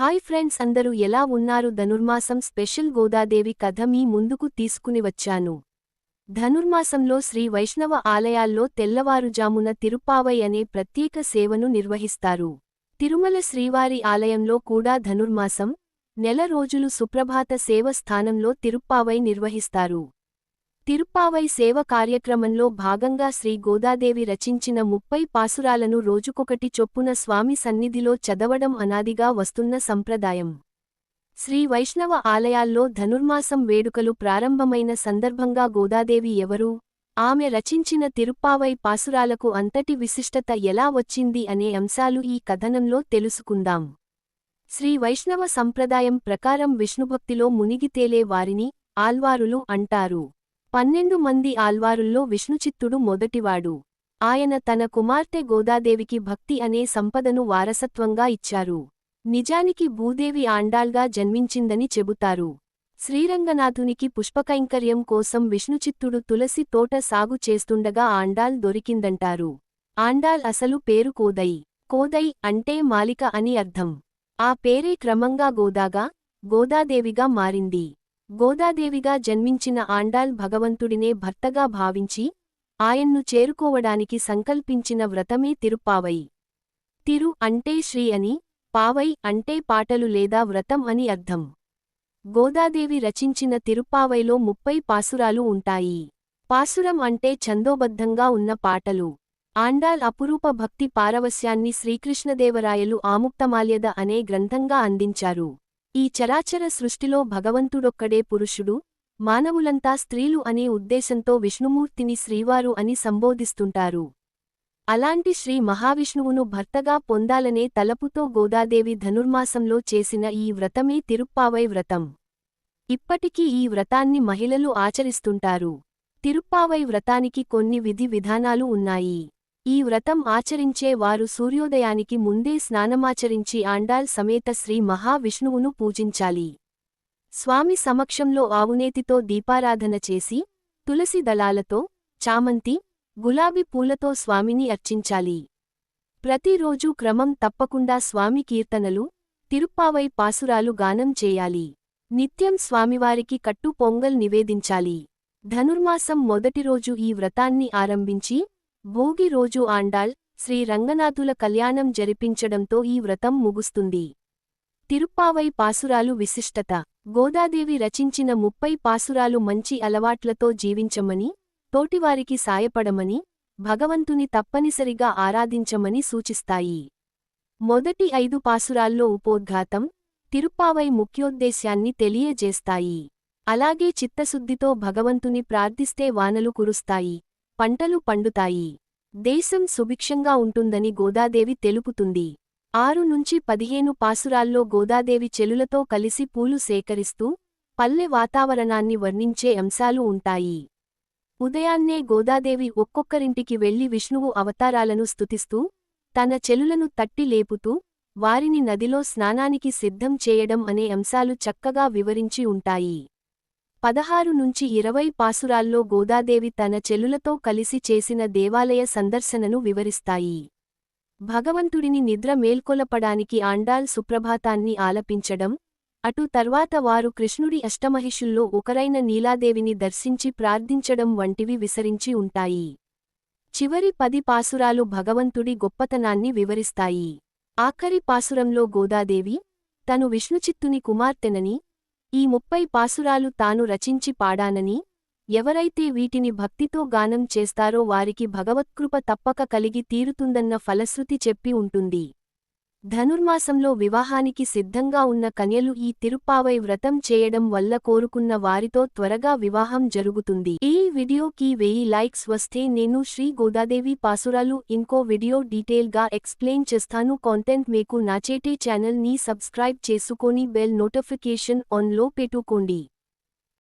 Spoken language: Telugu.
హాయ్ ఫ్రెండ్స్ అందరూ ఎలా ఉన్నారు? ధనుర్మాసం స్పెషల్ గోదాదేవి కథ మీ ముందుకు తీసుకుని వచ్చాను. ధనుర్మాసంలో శ్రీ వైష్ణవ ఆలయాల్లో తెల్లవారుజామున తిరుప్పావై అనే ప్రత్యేక సేవను నిర్వహిస్తారు. తిరుమల శ్రీవారి ఆలయంలో కూడా ధనుర్మాసం నెల రోజులు సుప్రభాత సేవ స్థానంలో తిరుప్పావై నిర్వహిస్తారు. తిరుప్పావై సేవ కార్యక్రమంలో భాగంగా శ్రీ గోదాదేవి రచించిన ముప్పై పాసురాలను రోజుకొకటి చొప్పున స్వామి సన్నిధిలో చదవడం అనాదిగా వస్తున్న సంప్రదాయం. శ్రీ వైష్ణవ ఆలయాల్లో ధనుర్మాసం వేడుకలు ప్రారంభమైన సందర్భంగా గోదాదేవి ఎవరు? ఆమె రచించిన తిరుప్పావై పాసురాలకు అంతటి విశిష్టత ఎలా వచ్చింది అనే అంశాలు ఈ కథనంలో తెలుసుకుందాం. శ్రీ వైష్ణవ సంప్రదాయం ప్రకారం విష్ణుభక్తిలో మునిగితేలే వారిని ఆల్వారులు అంటారు. పన్నెండు మంది ఆల్వారుల్లో విష్ణుచిత్తుడు మొదటివాడు. ఆయన తన కుమార్తె గోదాదేవికి భక్తి అనే సంపదను వారసత్వంగా ఇచ్చారు. నిజానికి భూదేవి ఆండాల్గా జన్మించిందని చెబుతారు. శ్రీరంగనాథునికి పుష్పకైంకర్యం కోసం విష్ణుచిత్తుడు తులసి తోట సాగు చేస్తుండగా ఆండాల్ దొరికిందంటారు. ఆండాల్ అసలు పేరు కోదై. కోదై అంటే మాలిక అని అర్థం. ఆ పేరే క్రమంగా గోదాగా గోదాదేవిగా మారింది. గోదాదేవిగా జన్మించిన ఆండాల్ భగవంతుడినే భర్తగా భావించి ఆయన్ను చేరుకోవడానికి సంకల్పించిన వ్రతమే తిరుప్పావై. తిరు అంటే శ్రీ అని పావై అంటే పాటలు లేదా వ్రతం అని అర్థం. గోదాదేవి రచించిన తిరుప్పావైలో ముప్పై పాసురాలు ఉంటాయి. పాసురం అంటే ఛందోబద్ధంగా ఉన్న పాటలు. ఆండాల్ అపురూప భక్తి పారవస్యాన్ని శ్రీకృష్ణదేవరాయలు ఆముక్తమాల్యద అనే గ్రంథంగా అందించారు. ఈ చరాచర సృష్టిలో భగవంతుడొక్కడే పురుషుడు మానవులంతా స్త్రీలు అనే ఉద్దేశంతో విష్ణుమూర్తిని శ్రీవారు అని సంబోధిస్తుంటారు. అలాంటి శ్రీ మహావిష్ణువును భర్తగా పొందాలనే తలపుతో గోదాదేవి ధనుర్మాసంలో చేసిన ఈ వ్రతమే తిరుప్పావై వ్రతం. ఇప్పటికీ ఈ వ్రతాన్ని మహిళలు ఆచరిస్తుంటారు. తిరుప్పావై వ్రతానికి కొన్ని విధి విధానాలు ఉన్నాయి. ఈ వ్రతం ఆచరించే వారు సూర్యోదయానికి ముందే స్నానమాచరించి ఆండాల్ సమేత శ్రీ మహావిష్ణువును పూజించాలి. స్వామి సమక్షంలో ఆవునేతితో దీపారాధన చేసి తులసి దళాలతో చామంతి గులాబీ పూలతో స్వామిని అర్చించాలి. ప్రతిరోజూ క్రమం తప్పకుండా స్వామి కీర్తనలు తిరుప్పావై పాసురాలు గానం చేయాలి. నిత్యం స్వామివారికి కట్టు పొంగల్ నివేదించాలి. ధనుర్మాసం మొదటిరోజు ఈ వ్రతాన్ని ఆరంభించి భోగి రోజు ఆండాల్ శ్రీ రంగనాథుల కళ్యాణం జరిపించడంతో ఈ వ్రతం ముగుస్తుంది. తిరుప్పావై పాసురాలు విశిష్టత. గోదాదేవి రచించిన ముప్పై పాసురాలు మంచి అలవాట్లతో జీవించమని తోటివారికి సాయపడమని భగవంతుని తప్పనిసరిగా ఆరాధించమని సూచిస్తాయి. మొదటి ఐదు పాసురాల్లో ఉపోద్ఘాతం తిరుప్పావై ముఖ్యోద్దేశ్యాన్ని తెలియజేస్తాయి. అలాగే చిత్తశుద్ధితో భగవంతుని ప్రార్థిస్తే వానలు కురుస్తాయి. పంటలు పండుతాయి. దేశం సుభిక్షంగా ఉంటుందని గోదాదేవి తెలుపుతుంది. ఆరు నుంచి పదిహేను పాసురాల్లో గోదాదేవి చెలులతో కలిసి పూలు సేకరిస్తూ పల్లె వాతావరణాన్ని వర్ణించే అంశాలు ఉంటాయి. ఉదయాన్నే గోదాదేవి ఒక్కొక్కరింటికి వెళ్ళి విష్ణువు అవతారాలను స్తుతిస్తూ తన చెలులను తట్టి లేపుతూ వారిని నదిలో స్నానానికి సిద్ధం చేయడం అనే అంశాలు చక్కగా వివరించి ఉంటాయి. పదహారు నుంచి ఇరవై పాసురాల్లో గోదాదేవి తన చెల్లులతో కలిసి చేసిన దేవాలయ సందర్శనను వివరిస్తాయి. భగవంతుడిని నిద్ర మేల్కొలపడానికి ఆండాల్ సుప్రభాతాన్ని ఆలపించడం అటు తర్వాత వారు కృష్ణుడి అష్టమహిషుల్లో ఒకరైన నీలాదేవిని దర్శించి ప్రార్థించడం వంటివి విసరించి ఉంటాయి. చివరి పది పాసురాలు భగవంతుడి గొప్పతనాన్ని వివరిస్తాయి. ఆఖరి పాసురంలో గోదాదేవి తను విష్ణుచిత్తుని కుమార్తెనని ఈ ముప్పై పాసురాలు తాను రచించి పాడానని ఎవరైతే వీటిని భక్తితో గానం చేస్తారో వారికి భగవత్కృప తప్పక కలిగి తీరుతుందన్న ఫలశ్రుతి చెప్పి ఉంటుంది. ధనుర్మాసంలో వివాహానికి సిద్ధంగా ఉన్న కన్యలు ఈ తిరుప్పావై వ్రతం చేయడం వల్ల కోరుకున్న వారితో త్వరగా వివాహం జరుగుతుంది. ఈ వీడియోకి వెయ్యి లైక్స్ వస్తే నేను శ్రీ గోదాదేవి పాసురాలు ఇంకో వీడియో డీటెయిల్గా ఎక్స్ప్లెయిన్ చేస్తాను. కాంటెంట్ మీకు నాచేటి ఛానల్ని సబ్స్క్రైబ్ చేసుకొని బెల్ నోటిఫికేషన్ ఆన్లో పెట్టుకోండి.